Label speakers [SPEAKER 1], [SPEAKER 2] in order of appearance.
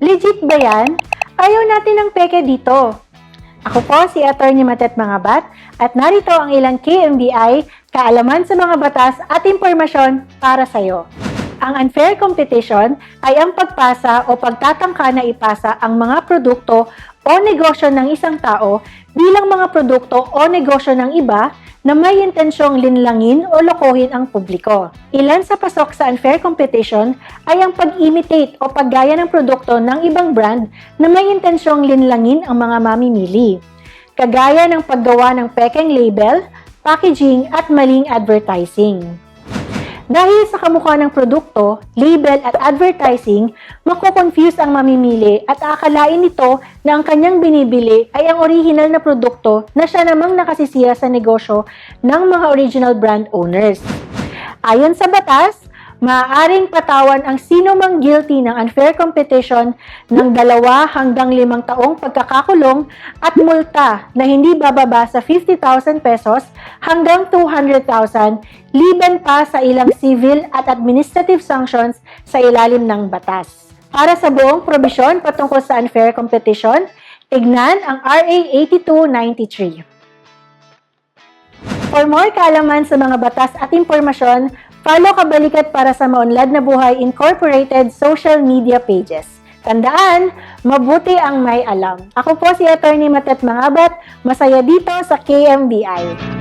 [SPEAKER 1] Legit ba yan? Ayaw natin ng peke dito. Ako po si Attorney Matet Mangabat at narito ang ilang KMBI, kaalaman sa mga batas at impormasyon para sa iyo. Ang unfair competition ay ang pagpasa o pagtatangka na ipasa ang mga produkto o negosyo ng isang tao bilang mga produkto o negosyo ng iba na may intensyong linlangin o lokohin ang publiko. Ilan sa pasok sa unfair competition ay ang pag-imitate o paggaya ng produkto ng ibang brand na may intensyong linlangin ang mga mamimili. Kagaya ng paggawa ng pekeng label, packaging at maling advertising. Dahil sa kamukha ng produkto, label at advertising, mako-confuse ang mamimili at akalain nito na ang kanyang binibili ay ang original na produkto na siya namang nakasisiya sa negosyo ng mga original brand owners. Ayon sa batas, maaaring patawan ang sino mang guilty ng unfair competition ng dalawa hanggang limang taong pagkakakulong at multa na hindi bababa sa 50,000 pesos hanggang 200,000 liban pa sa ilang civil at administrative sanctions sa ilalim ng batas. Para sa buong probisyon patungkol sa unfair competition, tignan ang RA 8293. For more kaalaman sa mga batas at impormasyon, follow Kabalikat para sa Maunlad na Buhay Incorporated social media pages. Tandaan, mabuti ang may alam. Ako po si Attorney Matet Mangabat, masaya dito sa KMBI.